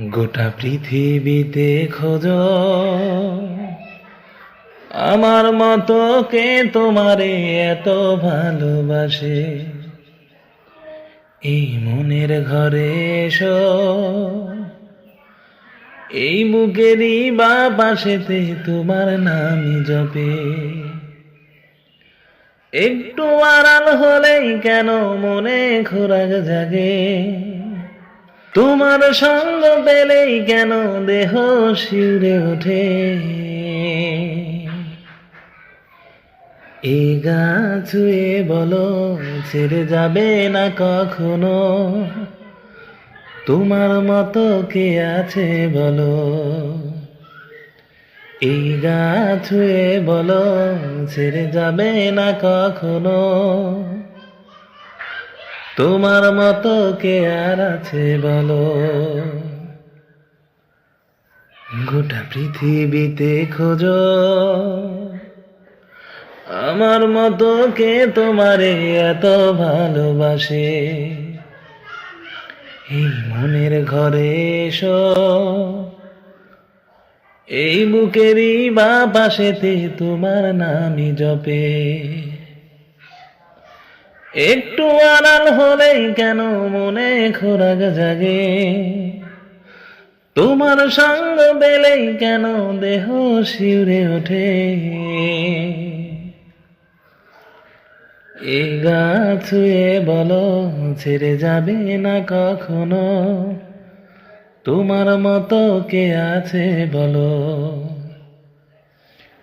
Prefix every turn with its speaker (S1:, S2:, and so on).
S1: গোটা পৃথিবীতে খোঁজ। আমার মতো কে তোমারে এত ভালোবাসে? এই মনের ঘরে এসো। এই বুকেরই বা পাশেতে তোমার নামই জপে। একটু আড়াল হলেই কেন মনে খোরাক জাগে? তোমার সঙ্গ পেলেই কেন দেহ শিউরে ওঠে? এই গা ছুঁয়ে বলো, ছেড়ে যাবে না কখনো? তোমার মতো কে আছে বলো? এই গা ছুঁয়ে বলো, ছেড়ে যাবে না কখনো? তোমার মতো কে আর আছে বলো? গোটা পৃথিবীতে খোঁজো। আমার মতো কে তোমারে এত ভালোবাসে? এই মনের ঘরে এসো। এই বুকেরই বা পাশেতে তোমার নামই জপে। একটু আড়াল হলেই কেন মনে খোরাক জাগে? তোমার সঙ্গ পেলেই কেন দেহ শিউরে ওঠে? এই গা ছুঁয়ে বলো, ছেড়ে যাবে না কখনো? তোমার মতো কে আছে বলো?